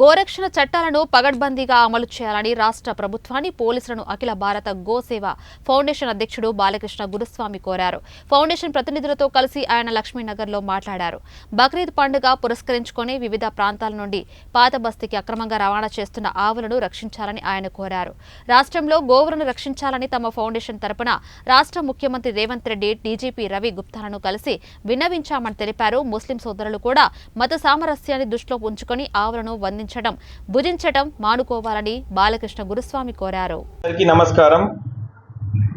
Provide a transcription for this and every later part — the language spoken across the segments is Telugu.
గోరక్షణ చట్టాలను పగడ్బందీగా అమలు చేయాలని రాష్ట్ర ప్రభుత్వాన్ని పోలీసులను అఖిల భారత గోసేవ ఫౌండేషన్ అధ్యక్షుడు బాలకృష్ణ గురుస్వామి కోరారు. ఫౌండేషన్ ప్రతినిధులతో కలిసి ఆయన లక్ష్మీనగర్లో మాట్లాడారు. బక్రీద్ పండుగ పురస్కరించుకొని వివిధ ప్రాంతాల నుండి పాత బస్తీకి అక్రమంగా రవాణా చేస్తున్న ఆవులను రక్షించాలని ఆయన కోరారు. రాష్ట్రంలో గోవులను రక్షించాలని తమ ఫౌండేషన్ తరపున రాష్ట్ర ముఖ్యమంత్రి రేవంత్ రెడ్డి డీజీపీ రవి గుప్తాలను కలిసి విన్నవించామని తెలిపారు. ముస్లిం సోదరులు కూడా మత సామరస్యాన్ని దృష్టిలో ఉంచుకొని ఆవులను వందించడం భుజించడం మానుకోవాలని బాలకృష్ణ గురుస్వామి కోరారు. నమస్కారం.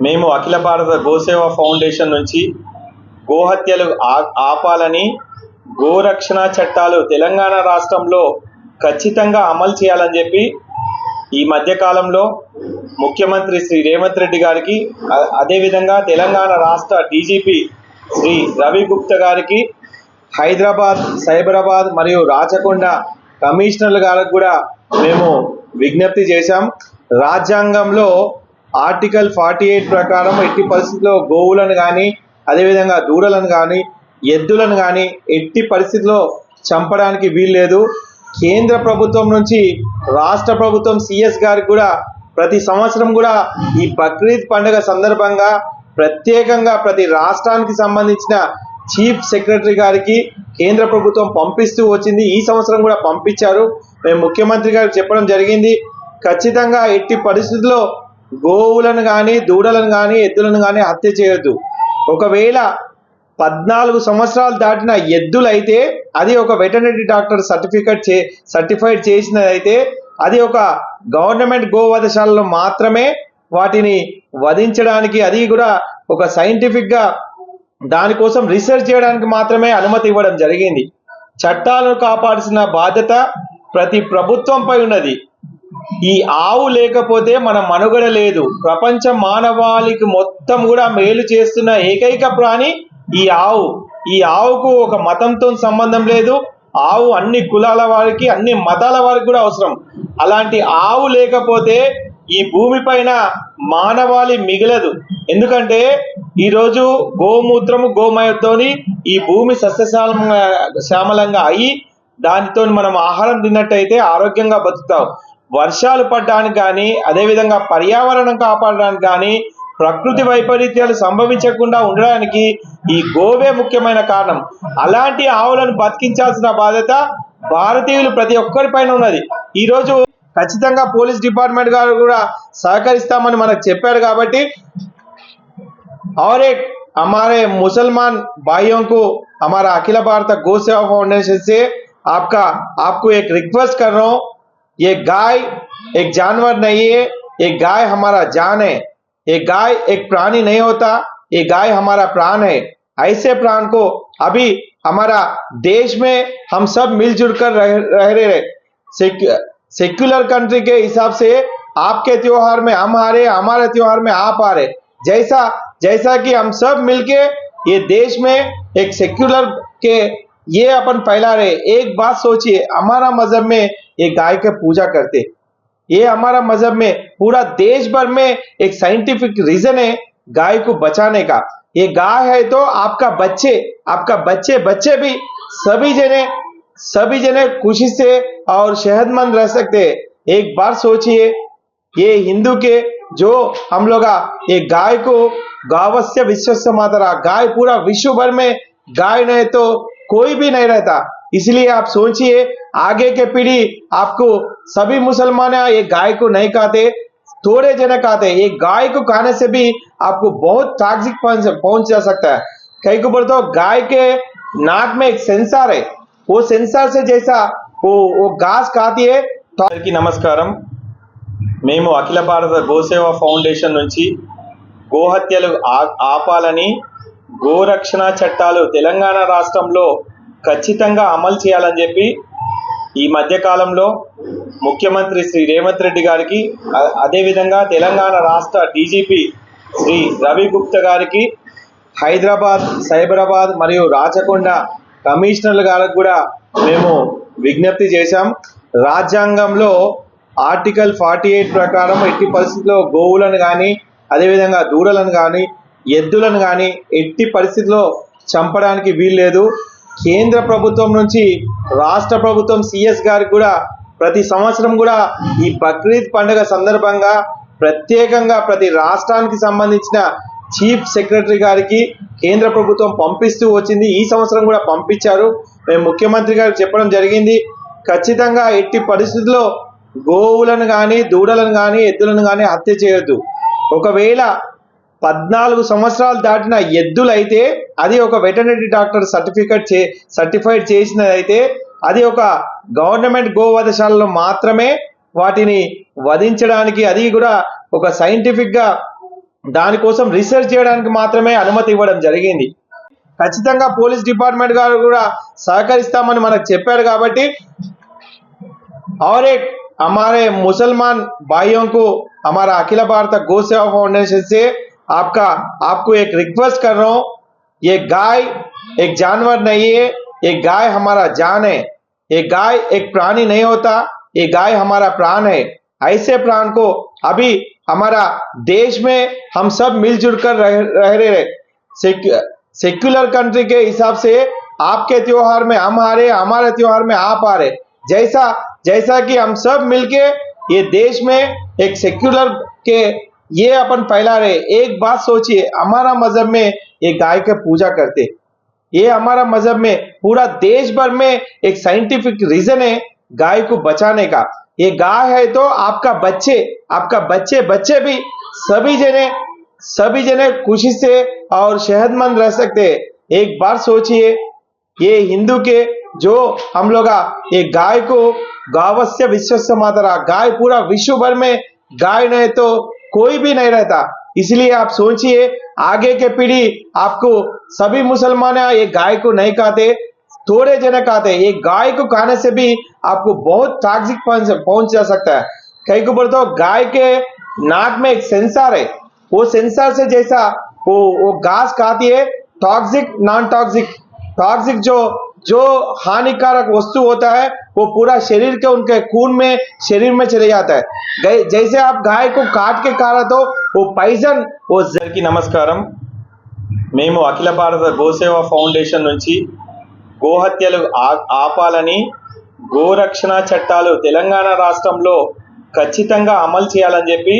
మేము అఖిల భారత గోసేవ ఫౌండేషన్ నుంచి గోహత్యలు ఆ- ఆపాలని గోరక్షణ చట్టాలు తెలంగాణ రాష్ట్రంలో ఖచ్చితంగా అమలు చేయాలని చెప్పి ఈ మధ్యకాలంలో ముఖ్యమంత్రి శ్రీ రేవంత్ రెడ్డి గారికి అదేవిధంగా తెలంగాణ రాష్ట్ర డీజీపీ శ్రీ రవి గుప్తా గారికి హైదరాబాద్ సైబరాబాద్ మరియు రాచకొండ కమిషనర్ల గారికి కూడా మేము విజ్ఞప్తి చేశాం. రాజ్యాంగంలో ఆర్టికల్ ఫార్టీ ఎయిట్ ప్రకారం ఎట్టి పరిస్థితుల్లో గోవులను కానీ అదేవిధంగా దూడలను కానీ ఎద్దులను కానీ ఎట్టి పరిస్థితుల్లో చంపడానికి వీల్లేదు. కేంద్ర ప్రభుత్వం నుంచి రాష్ట్ర ప్రభుత్వం సిఎస్ గారికి కూడా ప్రతి సంవత్సరం కూడా ఈ బక్రీద్ పండుగ సందర్భంగా ప్రత్యేకంగా ప్రతి రాష్ట్రానికి సంబంధించిన చీఫ్ సెక్రటరీ గారికి కేంద్ర ప్రభుత్వం పంపిస్తూ వచ్చింది. ఈ సంవత్సరం కూడా పంపించారు. మేము ముఖ్యమంత్రి గారికి చెప్పడం జరిగింది. ఖచ్చితంగా ఎట్టి పరిస్థితుల్లో గోవులను కానీ దూడలను కానీ ఎద్దులను కానీ హత్య చేయొద్దు. ఒకవేళ పద్నాలుగు సంవత్సరాలు దాటిన ఎద్దులైతే అది ఒక వెటర్నరీ డాక్టర్ సర్టిఫికెట్ చే సర్టిఫైడ్ చేసినదైతే అది ఒక గవర్నమెంట్ గోవధశాలలో మాత్రమే వాటిని వధించడానికి అది కూడా ఒక సైంటిఫిక్గా దానికోసం రీసెర్చ్ చేయడానికి మాత్రమే అనుమతి ఇవ్వడం జరిగింది. చట్టాలను కాపాడాల్సిన బాధ్యత ప్రతి ప్రభుత్వంపై ఉన్నది. ఈ ఆవు లేకపోతే మన మనుగడ లేదు. ప్రపంచ మానవాళికి మొత్తం కూడా మేలు చేస్తున్న ఏకైక ప్రాణి ఈ ఆవు. ఈ ఆవుకు ఒక మతంతో సంబంధం లేదు. ఆవు అన్ని కులాల వారికి అన్ని మతాల వారికి కూడా అవసరం. అలాంటి ఆవు లేకపోతే ఈ భూమి పైన మానవాళి మిగలదు. ఎందుకంటే ఈరోజు గోమూత్రము గోమయంతోని ఈ భూమి సస్యశాలంగా శ్యామలంగా అయ్యి దానితో మనం ఆహారం తిన్నట్టయితే ఆరోగ్యంగా బతుకుతాం. వర్షాలు పడడానికి కానీ అదేవిధంగా పర్యావరణం కాపాడడానికి కానీ ప్రకృతి వైపరీత్యాలు సంభవించకుండా ఉండడానికి ఈ గోవే ముఖ్యమైన కారణం. అలాంటి ఆవులను బతికించాల్సిన బాధ్యత భారతీయులు ప్రతి ఒక్కరిపైన ఉన్నది. ఈరోజు ఖచ్చితంగా పోలీస్ డిపార్ట్మెంట్ గారు కూడా సహకరిస్తామని మనకు చెప్పారు కాబట్టి और एक हमारे मुसलमान भाइयों को हमारा अखिल भारत गौ सेवा फाउंडेशन से आपका आपको एक रिक्वेस्ट कर रहा हूँ ये गाय एक जानवर नहीं है एक गाय हमारा जान है एक गाय एक प्राणी नहीं होता ये गाय हमारा प्राण है ऐसे प्राण को अभी हमारा देश में हम सब मिलजुल कर रह रह रहे सेक्यु- सेक्युलर कंट्री के हिसाब से आपके त्योहार में हम आ रहे हमारे त्योहार में आप आ रहे जैसा जैसा कि हम सब मिलके ये देश में एक सेक्युलर के ये अपन फैला रहे एक बात सोचिए, हमारा मज़हब में ये गाय के पूजा करते ये हमारा मज़हब में पूरा देश भर में एक साइंटिफिक रीजन है गाय को बचाने का। ये गाय है तो आपका बच्चे आपका बच्चे बच्चे भी सभी जने सभी जने खुशी से और सेहतमंद रह सकते। एक बार सोचिए, ये हिंदू के, जो हम लोग गाय को गावस्य विश्वस्य मातरा गाय पूरा विश्व भर में गाय नहीं तो कोई भी नहीं रहता। इसलिए आप सोचिए, आगे के पीढ़ी आपको सभी मुसलमान ये गाय को नहीं खाते, थोड़े जने खाते। ये गाय को खाने से भी आपको बहुत टॉक्सिक पहुँच जा सकता है। कई को बोलते गाय के नाक में एक सेंसर है। वो सेंसर से जैसा वो वो घास खाती है तो అందరికీ నమస్కారం మేము అఖిల భారత గోసేవ ఫౌండేషన్ నుంచి గోహత్యలు ఆ- ఆపాలని గోరక్షణ చట్టాలు తెలంగాణ రాష్ట్రంలో ఖచ్చితంగా అమలు చేయాలని చెప్పి ఈ మధ్యకాలంలో ముఖ్యమంత్రి శ్రీ రేవంత్ రెడ్డి గారికి అ- అదేవిధంగా తెలంగాణ రాష్ట్ర డీజీపీ శ్రీ రవి గుప్తా గారికి హైదరాబాద్ సైబరాబాద్ మరియు రాచకొండ కమిషనర్ల గారికి కూడా మేము విజ్ఞప్తి చేశాం. రాజ్యాంగంలో ఆర్టికల్ ఫార్టీ ఎయిట్ ప్రకారం ఎట్టి పరిస్థితుల్లో గోవులను కానీ అదేవిధంగా దూడలను కానీ ఎద్దులను కానీ ఎట్టి పరిస్థితుల్లో చంపడానికి వీల్లేదు. కేంద్ర ప్రభుత్వం నుంచి రాష్ట్ర ప్రభుత్వం సిఎస్ గారికి కూడా ప్రతి సంవత్సరం కూడా ఈ బక్రీద్ పండుగ సందర్భంగా ప్రత్యేకంగా ప్రతి రాష్ట్రానికి సంబంధించిన చీఫ్ సెక్రటరీ గారికి కేంద్ర ప్రభుత్వం పంపిస్తూ వచ్చింది. ఈ సంవత్సరం కూడా పంపించారు. మేము ముఖ్యమంత్రి గారికి చెప్పడం జరిగింది. ఖచ్చితంగా ఎట్టి పరిస్థితుల్లో గోవులను కానీ దూడలను కానీ ఎద్దులను కానీ హత్య చేయొద్దు. ఒకవేళ పద్నాలుగు సంవత్సరాలు దాటిన ఎద్దులైతే అది ఒక వెటర్నరీ డాక్టర్ సర్టిఫికేట్ చే సర్టిఫైడ్ చేసినదైతే అది ఒక గవర్నమెంట్ గోవధశాలలో మాత్రమే వాటిని వధించడానికి అది కూడా ఒక సైంటిఫిక్గా దానికోసం రీసెర్చ్ చేయడానికి మాత్రమే అనుమతి ఇవ్వడం జరిగింది ఖచ్చితంగా పోలీస్ డిపార్ట్మెంట్ గారు కూడా సహకరిస్తామని మనకు చెప్పారు కాబట్టి और एक हमारे मुसलमान भाइयों को हमारा अखिल भारत गौ सेवा फाउंडेशन से आपका आपको एक रिक्वेस्ट कर रहा हूं ये गाय एक जानवर नहीं है ये गाय हमारा जान है ये गाय एक प्राणी नहीं होता ये गाय हमारा प्राण है ऐसे प्राण को अभी हमारा देश में हम सब मिलजुल कर रह, रह रहे सेक्यु- सेक्युलर कंट्री के हिसाब से आपके त्योहार में हम आ रहे हमारे त्योहार में आप आ रहे जैसा जैसा कि हम सब मिलके ये देश में एक सेक्युलर के ये अपन फैला रहे एक बात सोचिए हमारा मज़हब में ये गाय के पूजा करते ये हमारा मज़हब में पूरा देश भर में एक साइंटिफिक रीजन है गाय को बचाने का। ये गाय है तो आपका बच्चे आपका बच्चे बच्चे भी सभी जने सभी जने खुशी से और सेहतमंद रह सकते हैं। एक बार सोचिए, ये हिंदू के जो हम लोग ये गाय को गावस्य विश्वस्य मातरा गाय पूरा विश्व भर में गाय नहीं तो कोई भी नहीं रहता। इसलिए आप सोचिए, आगे के पीढ़ी आपको सभी मुसलमान ये गाय को नहीं खाते। थोड़े जने खाते ये गाय को खाने से भी आपको बहुत टॉक्सिक पहुंच पहुंच जा सकता है कई को बोलते हो गाय के नाक में एक सेंसर है वो सेंसर से जैसा वो वो घास खाती है टॉक्सिक नॉन टॉक्सिक टॉक्सिक जो जो हानिकारक वस्तु होता है वो पूरा शरीर के उनके खून में शरीर में चले जाता है गै- जैसे आप गाय को काट के खा रहे तो वो पाइजन वो जर की నమస్కారం మేము అఖిల భారత గోసేవ ఫౌండేషన్ నుంచి గోహత్యలు ఆ- ఆపాలని గోరక్షణ చట్టాలు తెలంగాణ రాష్ట్రంలో ఖచ్చితంగా అమలు చేయాలని చెప్పి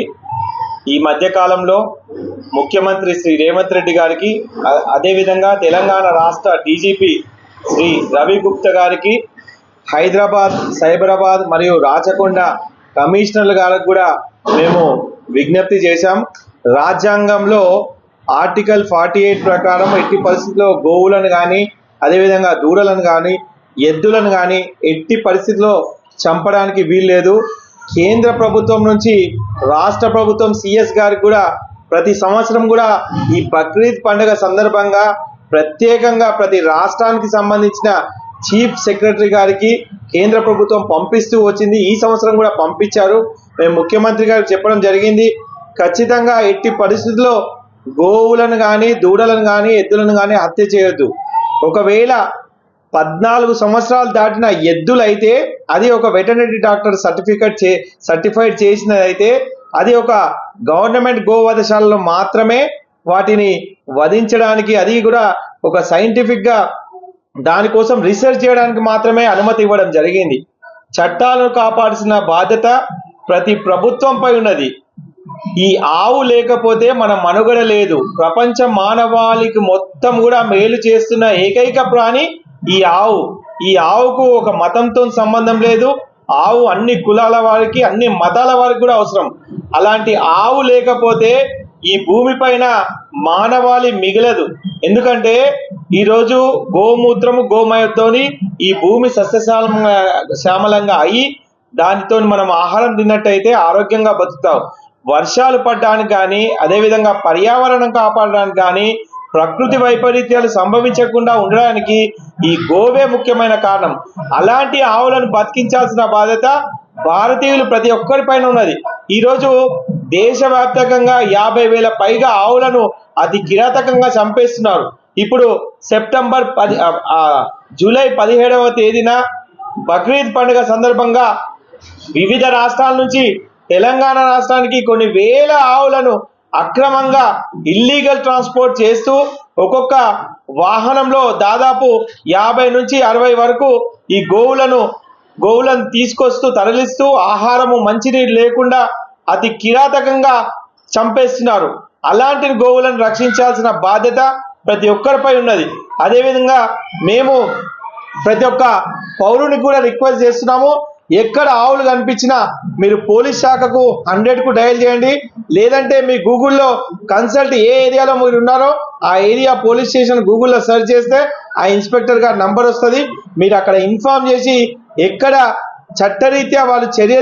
ఈ మధ్యకాలంలో ముఖ్యమంత్రి శ్రీ రేవంత్ రెడ్డి గారికి అదేవిధంగా తెలంగాణ రాష్ట్ర డీజీపీ శ్రీ రవి గుప్తా గారికి హైదరాబాద్ సైబరాబాద్ మరియు రాచకొండ కమిషనర్ల గారికి కూడా మేము విజ్ఞప్తి చేశాం. రాజ్యాంగంలో ఆర్టికల్ ఫార్టీ ఎయిట్ ప్రకారం ఎట్టి పరిస్థితుల్లో గోవులను కానీ అదేవిధంగా దూడలను కానీ ఎద్దులను కానీ ఎట్టి పరిస్థితిలో చంపడానికి వీల్లేదు. కేంద్ర ప్రభుత్వం నుంచి రాష్ట్ర ప్రభుత్వం సిఎస్ గారికి కూడా ప్రతి సంవత్సరం కూడా ఈ బక్రీద్ పండుగ సందర్భంగా ప్రత్యేకంగా ప్రతి రాష్ట్రానికి సంబంధించిన చీఫ్ సెక్రటరీ గారికి కేంద్ర ప్రభుత్వం పంపిస్తూ వచ్చింది. ఈ సంవత్సరం కూడా పంపించారు. మేము ముఖ్యమంత్రి గారికి చెప్పడం జరిగింది. ఖచ్చితంగా ఎట్టి పరిస్థితుల్లో గోవులను కానీ దూడలను కానీ ఎద్దులను కానీ హత్య చేయొద్దు. ఒకవేళ పద్నాలుగు సంవత్సరాలు దాటిన ఎద్దులైతే అది ఒక వెటర్నరీ డాక్టర్ సర్టిఫికేట్ చే సర్టిఫైడ్ చేసినదైతే అది ఒక గవర్నమెంట్ గోవధశాలలో మాత్రమే వాటిని వధించడానికి అది కూడా ఒక సైంటిఫిక్గా దానికోసం రీసెర్చ్ చేయడానికి మాత్రమే అనుమతి ఇవ్వడం జరిగింది. చట్టాలను కాపాడాల్సిన బాధ్యత ప్రతి ప్రభుత్వంపై ఉన్నది. ఈ ఆవు లేకపోతే మన మనుగడ లేదు ప్రపంచ మానవాళికి మొత్తం కూడా మేలు చేస్తున్న ఏకైక ప్రాణి ఈ ఆవు. ఈ ఆవుకు ఒక మతంతో సంబంధం లేదు. ఆవు అన్ని కులాల వారికి అన్ని మతాల వారికి కూడా అవసరం. అలాంటి ఆవు లేకపోతే ఈ భూమి పైన మానవాళి మిగలదు. ఎందుకంటే ఈరోజు గోమూత్రము గోమయంతోని ఈ భూమి సస్యశ్యామలంగా శ్యామలంగా అయ్యి దానితో మనం ఆహారం తిన్నట్టయితే ఆరోగ్యంగా బతుకుతాం వర్షాలు పడడానికి కానీ అదేవిధంగా పర్యావరణం కాపాడడానికి కానీ ప్రకృతి వైపరీత్యాలు సంభవించకుండా ఉండడానికి ఈ గోవే ముఖ్యమైన కారణం. అలాంటి ఆవులను బతికించాల్సిన బాధ్యత భారతీయులు ప్రతి ఒక్కరిపైన ఉన్నది. ఈరోజు దేశవ్యాప్తంగా యాభై వేల పైగా ఆవులను అతి కిరాతకంగా చంపేస్తున్నారు. ఇప్పుడు సెప్టెంబర్ పది జూలై పదిహేడవ తేదీన బక్రీద్ పండుగ సందర్భంగా వివిధ రాష్ట్రాల నుంచి తెలంగాణ రాష్ట్రానికి కొన్ని వేల ఆవులను అక్రమంగా ఇల్లీగల్ ట్రాన్స్పోర్ట్ చేస్తూ ఒక్కొక్క వాహనంలో దాదాపు యాభై నుంచి అరవై వరకు ఈ గోవులను గోవులను తీసుకొస్తూ తరలిస్తూ ఆహారము మంచినీరు లేకుండా అతి కిరాతకంగా చంపేస్తున్నారు. అలాంటి గోవులను రక్షించాల్సిన బాధ్యత ప్రతి ఒక్కరిపై ఉన్నది. అదేవిధంగా మేము ప్రతి ఒక్క పౌరుని కూడా రిక్వెస్ట్ చేస్తున్నాము ఎక్కడ ఆవులు కనిపించినా మీరు పోలీస్ శాఖకు హండ్రెడ్కు డయల్ చేయండి. లేదంటే మీ గూగుల్లో కన్సల్ట్ ఏ ఏరియాలో మీరు ఉన్నారో ఆ ఏరియా పోలీస్ స్టేషన్ గూగుల్లో సెర్చ్ చేస్తే ఆ ఇన్స్పెక్టర్ గారి నంబర్ వస్తుంది. మీరు అక్కడ ఇన్ఫార్మ్ చేసి ఎక్కడ చట్టరీత్యా వాళ్ళు చర్య